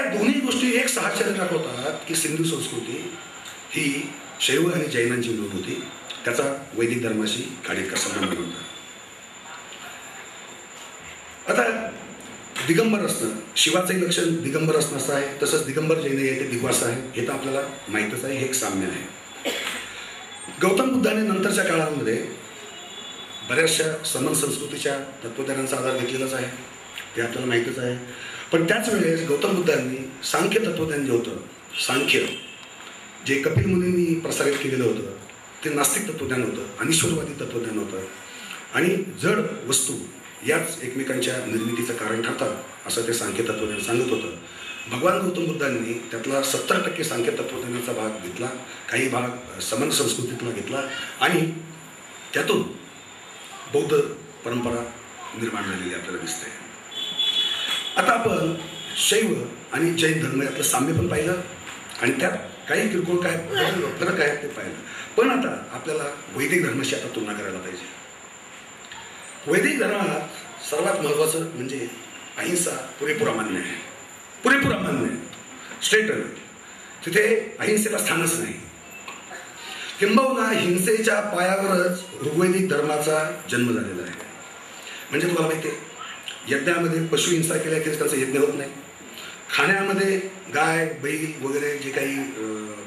या दोन्ही गोष्टी एक साहचर्य दाखवतात की सिंधू संस्कृती ही शैव आणि जैनांची मिळून होती. त्याचा वैदिक धर्माशी काढीत कसा संबंध होता? आता दिगंबर असणं शिवाचंही लक्षण दिगंबर असणं असं आहे. तसंच दिगंबर जैन आहे ते दिग्वास आहे. हे तर आपल्याला माहीतच आहे हे एक साम्य आहे. गौतम बुद्धाने नंतरच्या काळामध्ये बऱ्याचशा समन संस्कृतीच्या तत्वज्ञानांचा आधार घेतलेलाच आहे. ते आपल्याला माहीतच आहे. पण त्याच वेळेस गौतम बुद्धांनी सांख्य तत्वज्ञान जे होतं सांख्य जे कपिल मुनींनी प्रसारित केलेलं होतं ते नास्तिक तत्वज्ञान होतं अनिश्वरवादी तत्वज्ञान होतं. आणि जड वस्तू याच एकमेकांच्या निर्मितीचं कारण ठरतात असं ते सांख्य तत्वज्ञान सांगत होतं. भगवान गौतम बुद्धांनी त्यातला सत्तर टक्के सांख्य तत्वज्ञानाचा भाग घेतला काही भाग समन संस्कृतीतला घेतला आणि त्यातून बौद्ध परंपरा निर्माण झालेली आपल्याला दिसते. आता आपण शैव आणि जैन धर्म यातलं साम्य पण पाहिलं. आणि त्यात काही किरकोळ काय फरक आहे ते पाहिलं. पण आता आपल्याला वैदिक धर्माशी आता तुलना करायला पाहिजे. वैदिक धर्मात सर्वात महत्त्वाचं म्हणजे अहिंसा पुरेपुरा मान्य आहे. पुरेपुरा मान्य आहे. स्ट्रेट तिथे अहिंसेला स्थानच नाही. किंबहुना हिंसेच्या पायावरच ऋग्वैदिक धर्माचा जन्म झालेला आहे. म्हणजे तुम्हाला माहिती आहे यज्ञामध्ये पशु हिंसा केल्या की त्याचा यज्ञ होत नाही. खाण्यामध्ये गाय बैल वगैरे जे काही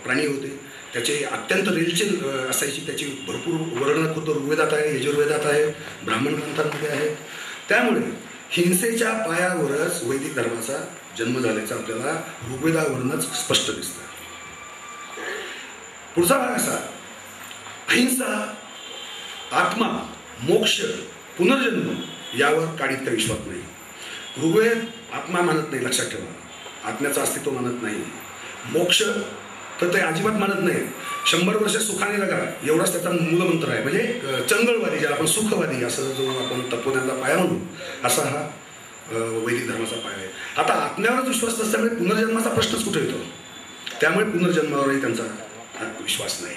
प्राणी होते त्याचे अत्यंत रेलचेल असायची. त्याची भरपूर वर्णन खुद्द ऋग्वेदात आहे यजुर्वेदात आहे ब्राह्मण ग्रंथांमध्ये आहे. त्यामुळे हिंसेच्या पायावरच वैदिक धर्माचा जन्म झाल्याचा आपल्याला ऋग्वेदावरूनच स्पष्ट दिसतं. पुढचा भाग असा अहिंसा आत्मा मोक्ष पुनर्जन्म यावर काढीत काही विश्वास नाही. ऋग्वेद आत्मा मानत नाही लक्षात ठेवा. आत्म्याचं अस्तित्व मानत नाही. मोक्ष तर ते अजिबात मानत नाही. शंभर वर्ष सुखाने लगा एवढाच त्याचा मूलमंत्र आहे. म्हणजे चंगळवादी ज्याला आपण सुखवादी असं जो आपण तत्वज्ञानाचा पाया म्हणू असा हा वैदिक धर्माचा पाया आहे. आता आत्म्यावरच विश्वास नसल्यामुळे पुनर्जन्माचा प्रश्नच कुठे येतो? त्यामुळे पुनर्जन्मावरही त्यांचा विश्वास नाही.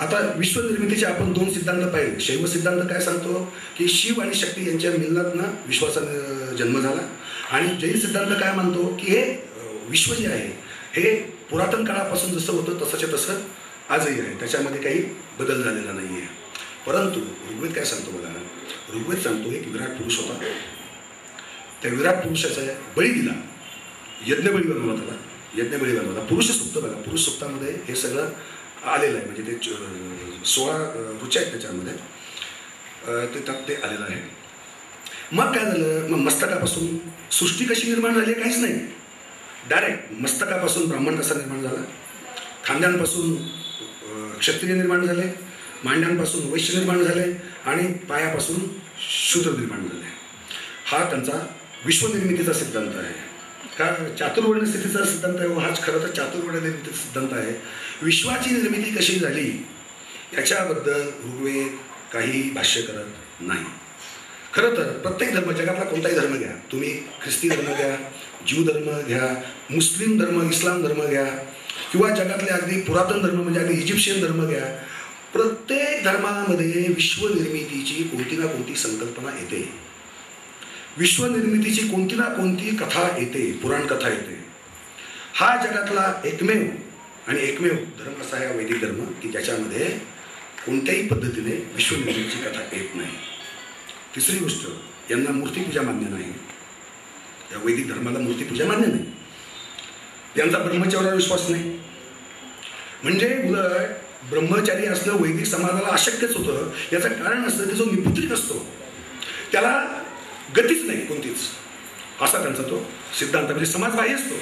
आता विश्वनिर्मितीचे आपण दोन सिद्धांत पाहिले. शैव सिद्धांत काय सांगतो? की शिव आणि शक्ती यांच्या मिलनातनं विश्वाचा जन्म झाला. आणि जैन सिद्धांत काय मानतो की हे विश्व जे आहे हे पुरातन काळापासून जसं होतं तसंच्या तसं आजही आहे. त्याच्यामध्ये काही बदल झालेला नाही आहे परंतु ऋग्वेद काय सांगतो बघा? ऋग्वेद सांगतो एक विराट पुरुष होता. त्या विराट पुरुषाचा बळी दिला. यज्ञबळी बनवला त्याला यज्ञबळी बनवला पुरुष सुप्त बघा. पुरुष सुप्तामध्ये हे सगळं आलेलं आहे. म्हणजे ते सोळा रुच्या आहेत त्याच्यामध्ये. ते त्यात ते आलेलं आहे. मग काय झालं? मग मस्तकापासून सृष्टी कशी निर्माण झाली काहीच नाही. डायरेक्ट मस्तकापासून ब्राह्मण कसा निर्माण झाला? खांद्यांपासून क्षत्रिय निर्माण झाले मांड्यांपासून वैश्य निर्माण झाले आणि पायापासून शूद्र निर्माण झाले. हा त्यांचा विश्वनिर्मितीचा सिद्धांत आहे. कारण चातुर्वर्ण स्थितीचा सिद्धांत आहे. हाच खरं तर चातुर्वर्ण निर्मितीचा सिद्धांत आहे. विश्वाची निर्मिती कशी झाली? याच्याबद्दल ऋग्वेद काही भाष्य करत नाही. खरं तर प्रत्येक धर्म जगातला कोणताही धर्म घ्या. तुम्ही ख्रिस्ती धर्म घ्या ज्यू धर्म घ्या मुस्लिम धर्म इस्लाम धर्म घ्या किंवा जगातले अगदी पुरातन धर्म म्हणजे अगदी इजिप्शियन धर्म घ्या प्रत्येक धर्मामध्ये विश्वनिर्मितीची कोणती ना कोणती संकल्पना येते. विश्वनिर्मितीची कोणती ना कोणती कथा येते पुराण कथा येते. हा जगातला एकमेव आणि एकमेव धर्म असा आहे वैदिक धर्म की ज्याच्यामध्ये कोणत्याही पद्धतीने विश्वनिर्मितीची कथा येत नाही. तिसरी गोष्ट यांना मूर्तीपूजा मान्य नाही. या वैदिक धर्माला मूर्तीपूजा मान्य नाही. यांचा ब्रह्मचर्यावर विश्वास नाही. म्हणजे उलट ब्रह्मचारी असणं वैदिक समाजाला अशक्यच होतं. याचं कारण असतं की जो निपुत्रिक असतो त्याला गतीच नाही कोणतीच. असा त्यांचा तो सिद्धांत. म्हणजे समाज बाह्य असतो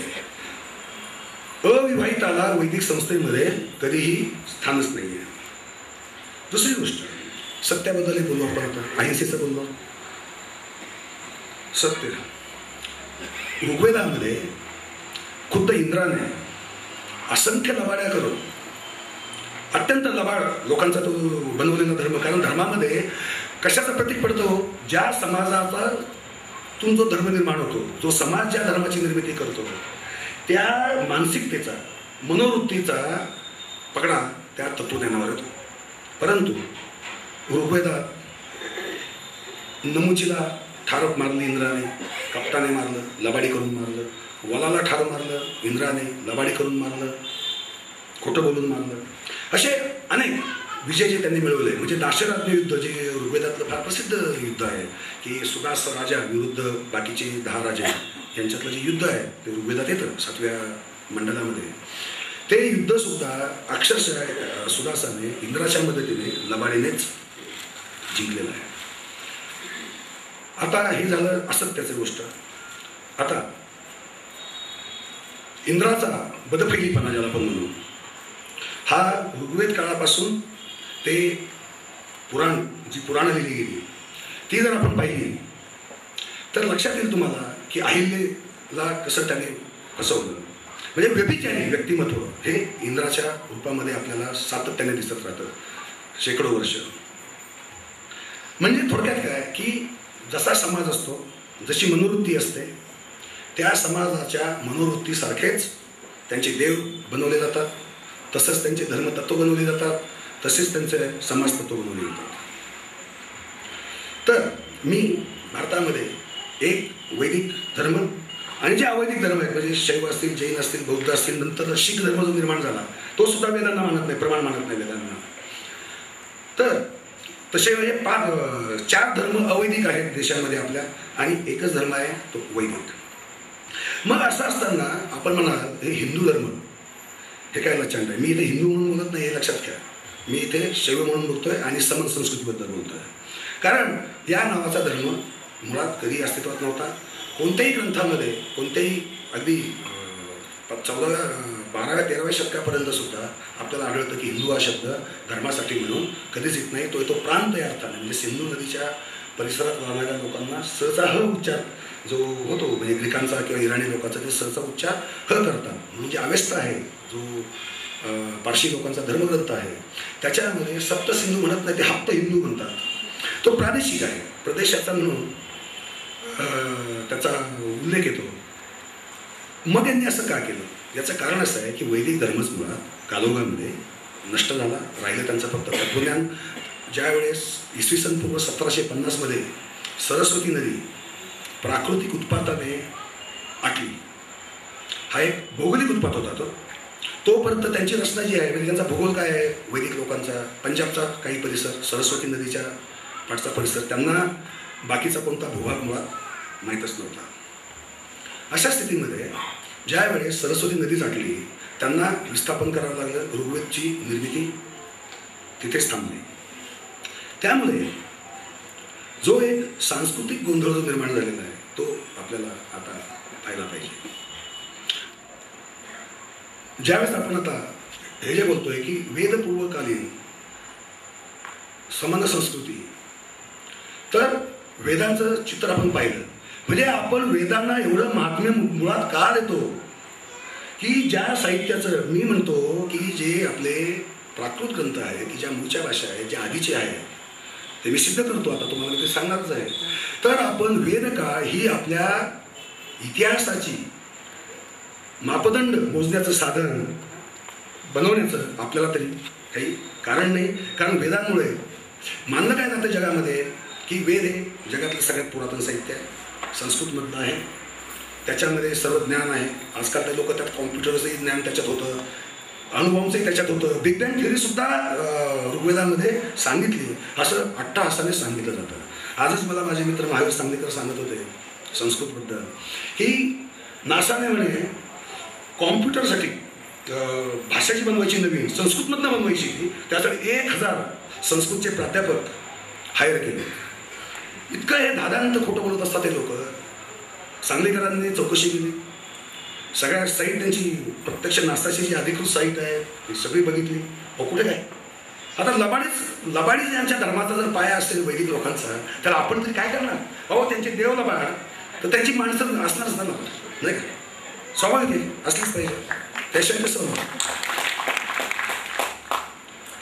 अविवाहिताला वैदिक संस्थेमध्ये कधीही स्थानच नाही आहे दुसरी गोष्ट. सत्याबद्दलही बोललो आपण आता. अहिंसेचं बोललो. सत्य. ऋग्वेदामध्ये खुद्द इंद्राने असंख्य लबाड्या करून अत्यंत लबाड लोकांचा तो बनवलेला धर्म. कारण धर्मामध्ये कशाचं प्रतीक पडतो? ज्या समाजाचा तुम जो धर्म निर्माण होतो जो समाज ज्या धर्माची निर्मिती करतो त्या मानसिकतेचा मनोवृत्तीचा पकडा त्या तत्वज्ञानावर येतो. परंतु ऋग्वेदात नमुचीला ठारप मारली इंद्राने कपटाने मारलं लबाडी करून मारलं वलाला ठार मारलं इंद्राने लबाडी करून मारलं खोटं बोलून मारलं असे अनेक विजय जे त्यांनी मिळवले. म्हणजे दाशराज्ञ युद्ध जे ऋग्वेदातलं फार प्रसिद्ध युद्ध आहे की सुदास राजा विरुद्ध बाकीचे दहा राजे यांच्यातलं जे युद्ध आहे ते ऋग्वेदात येतं सातव्या मंडलामध्ये. ते युद्ध सुद्धा अक्षरशः सुदासाने इंद्राच्या मदतीने लबाडीनेच जिंकलेलं आहे. आता हे झालं असत्याचं गोष्ट. आता इंद्राचा बदफैलीपणा ज्याला आपण म्हणू हा ऋग्वेद काळापासून ते पुराण जी पुराणं लिहिली गेली ती जर आपण पाहिली तर लक्षात येईल तुम्हाला की अहिल्येला कसं त्याने फसवलं. म्हणजे व्यभिचारी व्यक्तिमत्व हे इंद्राच्या रूपामध्ये आपल्याला सातत्याने दिसत राहतं शेकडो वर्ष. म्हणजे थोडक्यात काय की जसा समाज असतो जशी मनोवृत्ती असते त्या समाजाच्या मनोवृत्तीसारखेच त्यांचे देव बनवले जातात तसंच त्यांचे धर्मतत्व बनवले जातात तसेच त्यांचे समाजतत्व बनवले जातात तर मी भारतामध्ये एक वैदिक धर्म आणि जे अवैदिक धर्म आहेत म्हणजे शैव असतील जैन असतील बौद्ध असतील नंतर शीख धर्म जो निर्माण झाला तो सुद्धा वेदांना मानत नाही प्रमाण मानत नाही वेदांना. तर तसे म्हणजे पाच चार धर्म अवैदिक आहेत देशामध्ये आपल्या आणि एकच धर्म आहे तो वैदिक. मग असं असताना आपण म्हणाल हे हिंदू धर्म. हे काय लक्षात आहे? मी इथे हिंदू म्हणून बोलत नाही हे लक्षात घ्या मी इथे शैव म्हणून बघतोय आणि समन संस्कृतीबद्दल बोलतोय. कारण या नावाचा धर्म मुळात कधी अस्तित्वात नव्हता. कोणत्याही ग्रंथामध्ये कोणत्याही अगदी चौदाव्या बाराव्या तेराव्या शतकापर्यंत सुद्धा आपल्याला आढळतं की हिंदू हा शब्द धर्मासाठी म्हणून कधीच येत नाही. तो येतो प्रांत या अर्थाने. म्हणजे सिंधू नदीच्या परिसरात राहणाऱ्या लोकांना सहसा ह उच्चार जो होतो म्हणजे ग्रीकांचा किंवा इराणी लोकांचा ते सहसा उच्चार ह करतात. म्हणजे अव्यस्त आहे जो पारशी लोकांचा धर्मग्रंथ आहे. त्याच्यामध्ये सप्तसिंधू म्हणत नाही ते हप्त हिंदू म्हणतात. तो प्रादेशिक आहे. प्रदेशाचा म्हणून त्याचा उल्लेख येतो. मग यांनी असं का केलं? याचं कारण असं आहे की वैदिक धर्मच मुळात कालोगामध्ये नष्ट झाला. राहिलं त्यांचं फक्त तत्वज्ञान. ज्यावेळेस इसवी सन पूर्व सतराशे पन्नासमध्ये सरस्वती नदी प्राकृतिक उत्पाताने आटली. हा एक भौगोलिक उत्पात होता तो. तोपर्यंत त्यांची रचना जी आहे म्हणजे त्यांचा भूगोल काय आहे वैदिक लोकांचा पंजाबचा काही परिसर सरस्वती नदीच्या पाठचा परिसर त्यांना बाकीचा कोणता भूभाग मुळात माहीतच नव्हता. अशा स्थितीमध्ये ज्या वेळेस सरस्वती नदी झाटली त्यांना विस्थापन करावं लागलं ऋग्वेदची निर्मिती तिथेच थांबली. त्यामुळे जो एक सांस्कृतिक गोंधळ जो निर्माण झालेला आहे ज्यावेळेस आपण आता हे जे बोलतोय की वेदपूर्वकालीन समान संस्कृती तर वेदांचं चित्र आपण पाहिलं. म्हणजे आपण वेदांना एवढं महात्म्य मुळात का देतो? की ज्या साहित्याचं मी म्हणतो की जे आपले प्राकृत ग्रंथ आहेत की ज्या मूळच्या भाषा आहेत ज्या आधीचे आहेत ते मी सिद्ध करतो आता तुम्हाला ते सांगणारच आहे. तर आपण वेदकाळ ही आपल्या इतिहासाची मापदंड मोजण्याचं साधन बनवण्याचं आपल्याला तरी काही कारण नाही. कारण वेदांमुळे मानलं काय जातं जगामध्ये की वेद हे जगातलं सगळ्यात पुरातन साहित्य आहे. संस्कृतमधलं आहे. त्याच्यामध्ये सर्व ज्ञान आहे. आजकाल ते लोक त्यात कॉम्प्युटरचंही ज्ञान त्याच्यात होतं. अनुभवांचंही त्याच्यात होतं. बिग बँग थिअरीसुद्धा ऋग्वेदामध्ये सांगितली. असं अट्टहासाने सांगितलं जातं. आजच मला माझे मित्र महावीर सांगलीकर सांगत होते संस्कृतबद्दल. की नासाने म्हणे कॉम्प्युटरसाठी भाषाची बनवायची नवीन संस्कृतमधनं बनवायची. त्यासाठी एक हजार संस्कृतचे प्राध्यापक हायर केले. इतकं हे दादानंतर खोटं बोलत असतात हे लोक. सांगलीकरांनी चौकशी केली. सगळ्या साईट त्यांची प्रत्यक्ष नाश्ताची जी अधिकृत साईट आहे ती सगळी बघितली. अहो कुठे काय? आता लबाडीच लबाडी यांच्या धर्माचा जर पाया असेल वैदिक लोकांचा तर आपण तरी काय करणार? अहो त्यांचे देव लबाड तर त्यांची माणसं असणारच ना? लबाड नाही का? स्वाभाविक आहे असलीच पाहिजे त्याशिवाय कसं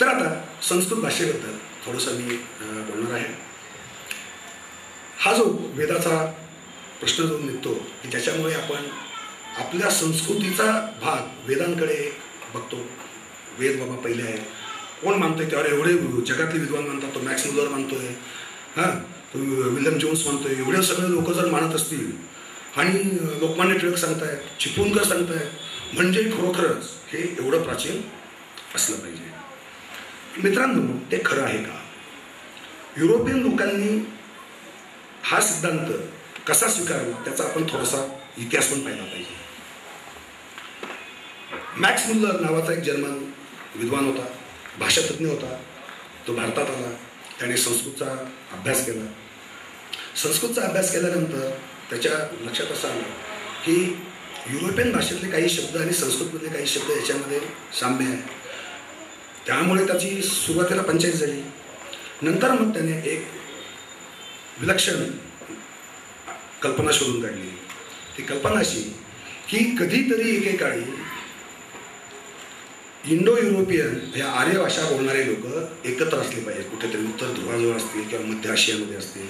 तर आता संस्कृत भाषेबद्दल थोडंसं मी बोलणार आहे हा जो वेदाचा प्रश्न जो निघतो की ज्याच्यामुळे आपण आपल्या संस्कृतीचा भाग वेदांकडे बघतो वेद बाबा पहिले आहे कोण मानतोय त्यावर एवढे जगातले विद्वान मानतात तो मॅक्स मुलर मानतोय हां तो विल्यम जोन्स मानतोय एवढे सगळे लोक जर मानत असतील आणि लोकमान्य टिळक सांगतायत चिपळूणकर सांगतायत म्हणजे खरोखरच हे एवढं प्राचीन असलं पाहिजे. मित्रांनो ते खरं आहे का? युरोपियन लोकांनी हा सिद्धांत कसा स्वीकारला त्याचा आपण थोडासा इतिहास पण पाहिला पाहिजे. मॅक्स मुल्लर नावाचा एक जर्मन विद्वान होता भाषातज्ञ होता. तो भारतात आला त्याने संस्कृतचा अभ्यास केला. संस्कृतचा अभ्यास केल्यानंतर त्याच्या लक्षात असं आलं की युरोपियन भाषेतले काही शब्द आणि संस्कृतमधले काही शब्द याच्यामध्ये साम्य आहे. त्यामुळे त्याची सुरुवातीला पंचायत झाली. नंतर मग त्याने एक विलक्षण कल्पना शोधून काढली. ती कल्पना अशी की कधीतरी एकेकाळी इंडो युरोपियन या आर्य भाषा बोलणारे लोक एकत्र असले पाहिजे कुठेतरी उत्तर ध्रुवाजवळ असतील किंवा मध्य आशियामध्ये असतील.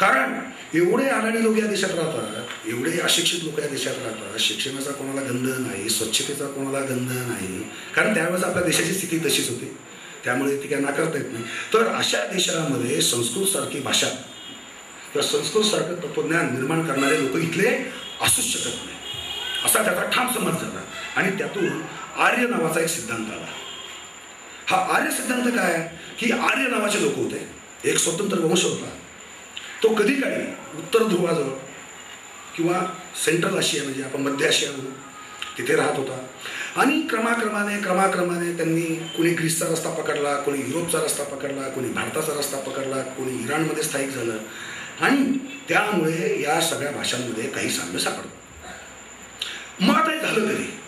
कारण एवढे अडाणी लोक या देशात राहतात एवढे अशिक्षित लोक या देशात राहतात शिक्षणाचा कोणाला गंध नाही स्वच्छतेचा कोणाला गंध नाही. कारण त्यावेळेस आपल्या देशाची स्थिती तशीच होती. त्यामुळे ती काय नाकारता येत नाही. तर अशा देशामध्ये संस्कृतसारखी भाषा किंवा संस्कृतसारखं तत्वज्ञान निर्माण करणारे लोक इथले असूच शकत नाही. असा त्याचा ठाम समज झाला. आणि त्यातून आर्य नावाचा एक सिद्धांत आला. हा आर्य सिद्धांत काय? की आर्य नावाचे लोक होते. एक स्वतंत्र वंश होता. तो कधी काळी उत्तर ध्रुवाजवळ किंवा सेंट्रल आशिया म्हणजे आपण मध्य आशिया तिथे राहत होता. आणि क्रमाक्रमाने क्रमाक्रमाने त्यांनी कोणी ग्रीसचा रस्ता पकडला कोणी युरोपचा रस्ता पकडला कोणी भारताचा रस्ता पकडला कोणी इराणमध्ये स्थायिक झालं. आणि त्यामुळे या सगळ्या भाषांमध्ये काही साम्य सापडलं. मग आता झालं तरी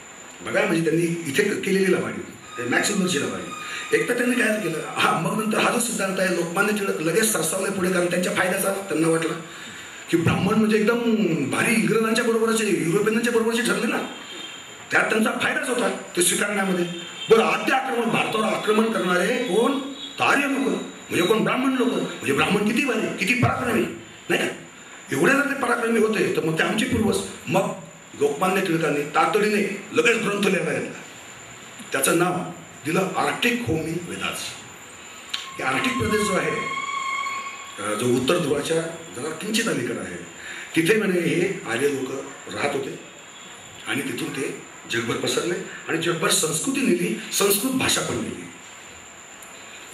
बघा म्हणजे त्यांनी इथे केलेली लवाडी मॅक्सिमरची लवाडी एक तर त्यांनी काय केलं हा मग नंतर हा जो सिद्धांत आहे लोकमान्य टिळक लगेच सरसावले पुढे कारण त्यांच्या फायद्याचा त्यांना वाटलं. की ब्राह्मण म्हणजे एकदम भारी इंग्रजांच्या बरोबरचे युरोपियनांच्या बरोबरचे ठरले ना त्यात त्यांचा फायदाच होता ते स्वीकारण्यामध्ये. बरं आद्य आक्रमण भारतावर आक्रमण करणारे कोण? तार्य लोक. म्हणजे कोण? ब्राह्मण लोक. म्हणजे ब्राह्मण किती भारी किती पराक्रमी. नाही का? एवढे जर ते पराक्रमी होते तर मग ते आमचे पूर्वज. मग लोकमान्य टिळकांनी तातडीने लगेच ग्रंथ लिहायला घेतला. त्याचं नाव दिलं आर्टिक होमी वेदास. हे आर्टिक प्रदेश जो आहे जो उत्तर ध्रुवाच्या जरा किंचित अलीकडे आहे तिथे म्हणे हे आर्य लोक राहत होते. आणि तिथून ते जगभर पसरले आणि जगभर संस्कृती नेली संस्कृत भाषा पण नेली.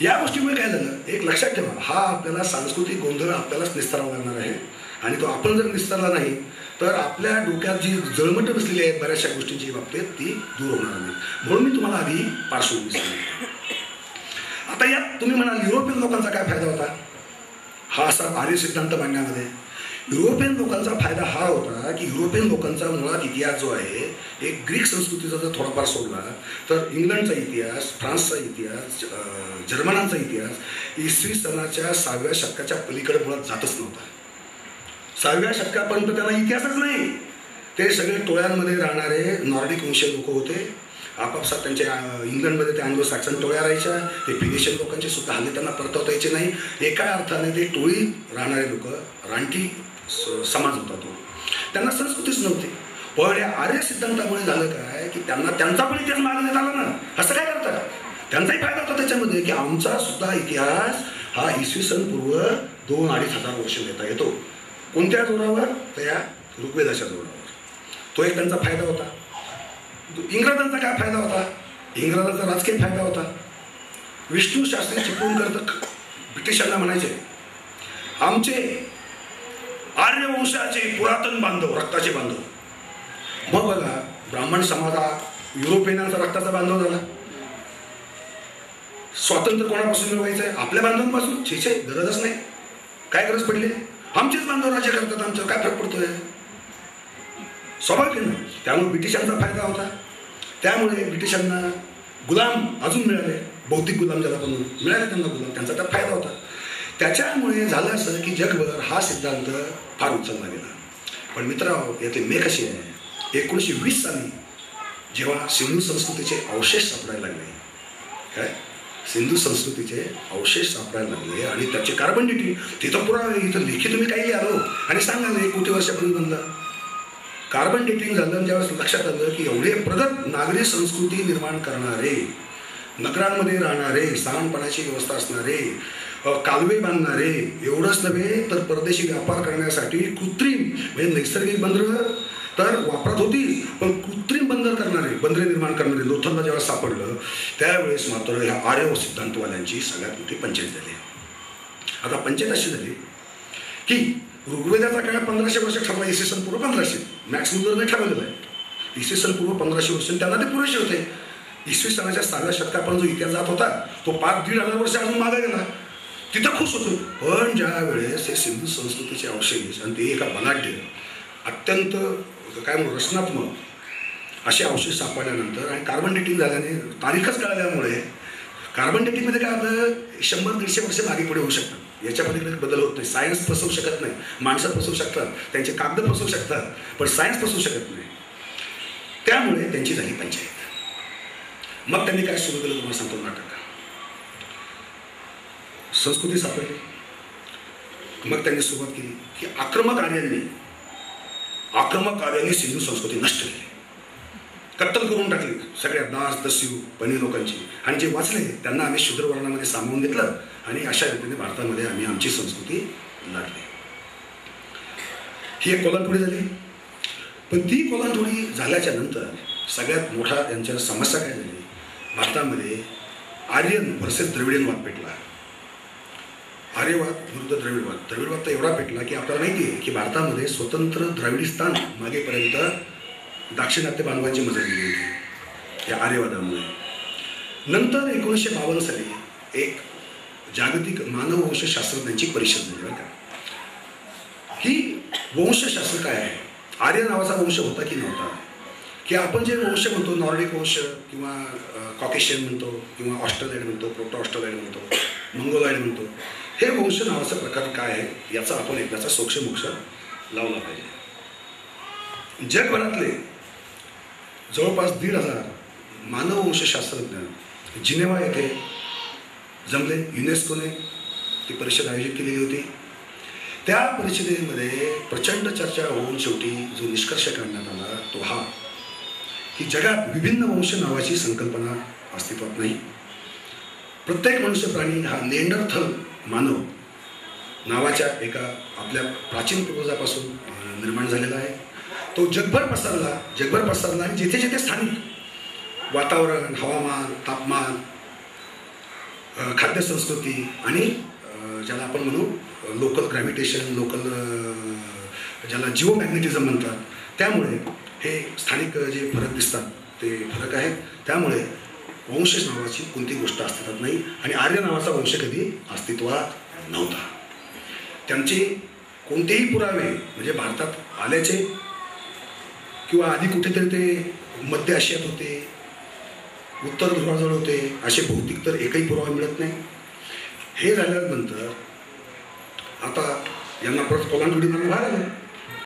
या गोष्टीमुळे काय झालं एक लक्षात ठेवा हा आपल्याला सांस्कृतिक गोंधळ आपल्यालाच निस्तारावा लागणार आहे. आणि तो आपण जर निस्तारला नाही तर आपल्या डोक्यात जी जळमट बसलेली आहेत बऱ्याचशा गोष्टींची बाबतीत ती दूर होणार नाही म्हणून मी तुम्हाला आधी पार्श्वभूमी सांगितली आता यात तुम्ही म्हणाल युरोपियन लोकांचा काय फायदा होता? हा असा आर्य सिद्धांत मांडण्यामध्ये. युरोपियन लोकांचा फायदा हा होता की युरोपियन लोकांचा मुळात इतिहास जो आहे एक ग्रीक संस्कृतीचा जर थोडाफार सोडला तर इंग्लंडचा इतिहास फ्रान्सचा इतिहास जर्मनांचा इतिहास इसवी सणाच्या सहाव्या शतकाच्या पलीकडे मुळात जातच नव्हता. सहाव्या शतकापर्यंत त्याला इतिहासच नाही. ते सगळे टोळ्यांमध्ये राहणारे नॉर्डिक वंशीय लोक होते. आपापसात त्यांच्या इंग्लंडमध्ये त्या अँग्लो सॅक्सन टोळ्या राहायच्या. ते फिनिशियन लोकांचे सुद्धा हल्ले त्यांना परतवता यायचे नाही. एका अर्थाने ते टोळी राहणारे लोक रानटी समाज होता तो. त्यांना संस्कृतीच नव्हती. पण या आर्य सिद्धांतामुळे झालं काय की त्यांना त्यांचा पण इतिहास मागे देत आला ना. असं काय करतात? त्यांचाही फायदा होता त्याच्यामध्ये की आमचा सुद्धा इतिहास हा इसवी सन पूर्व दोन अडीच हजार वर्ष घेता येतो. कोणत्या जोरावर तर या ऋग्वेदाच्या जोरावर तो एक त्यांचा फायदा होता. इंग्रजांचा काय फायदा होता? इंग्रजांचा राजकीय फायदा होता. विष्णू शास्त्री चिपळून करत ब्रिटिशांना म्हणायचे आमचे आर्यवंशाचे पुरातन बांधव रक्ताचे बांधव. मग बघा ब्राह्मण समाज हा युरोपियनांचा रक्ताचा बांधव झाला. स्वातंत्र्य कोणापासून मिळवायचं आहे आपल्या बांधवांपासून? छे गरजच नाही. काय गरज पडली? आमचेच बांधव राज्य करतात आमचं काय फरक पडतोय. स्वाभाविक ना? त्यामुळे ब्रिटिशांचा फायदा होता. त्यामुळे ब्रिटिशांना गुलाम अजून मिळाले बौद्धिक गुलाम ज्याला बनवून मिळाले त्यांना गुलाम त्यांचा त्या फायदा होता. त्याच्यामुळे झालं असं की जगभर हा सिद्धांत फार उचलला गेला. पण मित्र यातली मे कशी आहे? एकोणीसशे वीस साली जेव्हा सिंधू संस्कृतीचे अवशेष सापडायला लागले काय सिंधू संस्कृतीचे अवशेष सापडायला लागले आणि त्याचे कार्बन डेटिंग तिथं पुरा इथं लेखी तुम्ही काही आलो आणि सांगा एक कोटी वर्षापूर्वी बनला कार्बन डेटिंग झालं ज्यावेळेस लक्षात आलं की एवढे प्रगत नागरी संस्कृती निर्माण करणारे नगरांमध्ये राहणारे सहानपणाची व्यवस्था असणारे कालवे बांधणारे एवढंच नव्हे तर परदेशी व्यापार करण्यासाठी कृत्रिम म्हणजे नैसर्गिक बंदरं तर वापरात होती पण कृत्रिम बंदर करणारे बंदरे निर्माण करणारे लोथलला जेव्हा सापडलं त्यावेळेस मात्र ह्या आर्यव सिद्धांतवाल्यांची सगळ्यात मोठी पंचायत झाली. आता पंचायत अशी झाली की ऋग्वेदाचा काळ पंधराशे वर्ष ठरला इसवी सन पूर्व पंधराशे. मॅक्स मुलरने ठरवलेलं आहे. इसवी सन पूर्व पंधराशे वर्ष त्यांना ते पुरेसे होते. इसवी सनाच्या सहाव्या शतकापर्यंत जो इतिहास जात होता तो पाच दीड हजार वर्ष अजून मागे गेला. तिथं खुश होतो. पण ज्या वेळेस हे सिंधू संस्कृतीचे अवशेष आणि ते एका बलाढ्य अत्यंत काय म्हणू रचनात्मक असे अवशेष सापडल्यानंतर आणि कार्बन डेटिंग झाल्याने तारीखच कळल्यामुळे कार्बन डेटिंगमध्ये काय होतं शंभर दीडशे वर्ष मागे पुढे होऊ शकतात. याच्यामध्ये बदल होत नाही. सायन्स फसवू शकत नाही. माणसं फसवू शकतात. त्यांचे कागद फसवू शकतात. पण सायन्स फसवू शकत नाही. त्यामुळे त्यांची झाली पंचायत. मग त्यांनी काय सुरू केलं तुम्हाला सांगतो नाटक. संस्कृती सापडली. मग त्यांनी सुरुवात केली की आक्रमक आर्यांनी आक्रमक आर्यांनी सिंधू संस्कृती नष्ट केली. कत्तल करून टाकली. सगळ्या दास दस्यू पनी लोकांची. आणि जे वाचले त्यांना आम्ही शूद्रवर्णामध्ये सामावून घेतलं आणि अशा रीतीने भारतामध्ये आम्ही आमची संस्कृती लाटली ही एक कोलांटोळी झाली. पण ती कोलांटोळी झाल्याच्यानंतर सगळ्यात मोठा त्यांच्या समस्या काय झाली? भारतामध्ये आर्यन वर्सेस द्रविडियन वाद पेटला. आर्यवाद विरुद्ध द्रविडवाद द्रविडवाद तर एवढा पेटला की आपल्याला माहिती आहे की भारतामध्ये स्वतंत्र द्राविडिस्तान मागेपर्यंत दाक्षिणात्य बांधवांची मदत दिली होती या आर्यवादामुळे नंतर एकोणीसशे बावन्न साली एक जागतिक मानववंशशास्त्रज्ञांची परिषद झाली बरं का. ही वंशशास्त्र काय आहे? आर्य नावाचा वंश होता की नव्हता? की आपण जे वंश म्हणतो नॉर्डिक वंश किंवा कॉकेशियन म्हणतो किंवा ऑस्ट्रेलियन म्हणतो प्रोटो ऑस्ट्रेलियन म्हणतो मंगोलॉइड म्हणतो हे वंश नावाचा प्रकार काय आहे याचा आपण एकदाचा सोक्षमोक्ष लावला पाहिजे. जगभरातले जवळपास दीड हजार मानववंशशास्त्रज्ञ जिनेवा येथे जमले. युनेस्कोने ती परिषद आयोजित केलेली होती. त्या परिषदेमध्ये प्रचंड चर्चा होऊन शेवटी जो निष्कर्ष काढण्यात आला तो हा की जगात विभिन्न वंश नावाची संकल्पना अस्तित्वात नाही. प्रत्येक मनुष्य प्राणी हा नेंडरथल मानव नावाच्या एका आपल्या प्राचीन पूर्वजापासून निर्माण झालेला आहे. तो जगभर पसरला. जगभर पसरला आणि जिथे जिथे स्थानिक वातावरण हवामान तापमान खाद्यसंस्कृती आणि ज्याला आपण म्हणू लोकल ग्रॅव्हिटेशन लोकल ज्याला जिओ मॅग्नेटिझम म्हणतात त्यामुळे हे स्थानिक जे फरक दिसतात ते फरक आहेत. त्यामुळे वंशज नावाची कोणती गोष्ट अस्तित्वात नाही आणि आर्य नावाचा वंश कधी अस्तित्वात नव्हता. त्यांचे कोणतेही पुरावे म्हणजे भारतात आल्याचे किंवा आधी कुठेतरी ते मध्य आशियात होते उत्तर ध्रुवाजवळ होते असे भौतिक तर एकही पुरावा मिळत नाही. हे झाल्यानंतर आता यांना परत कोलांगडी बाहेर आले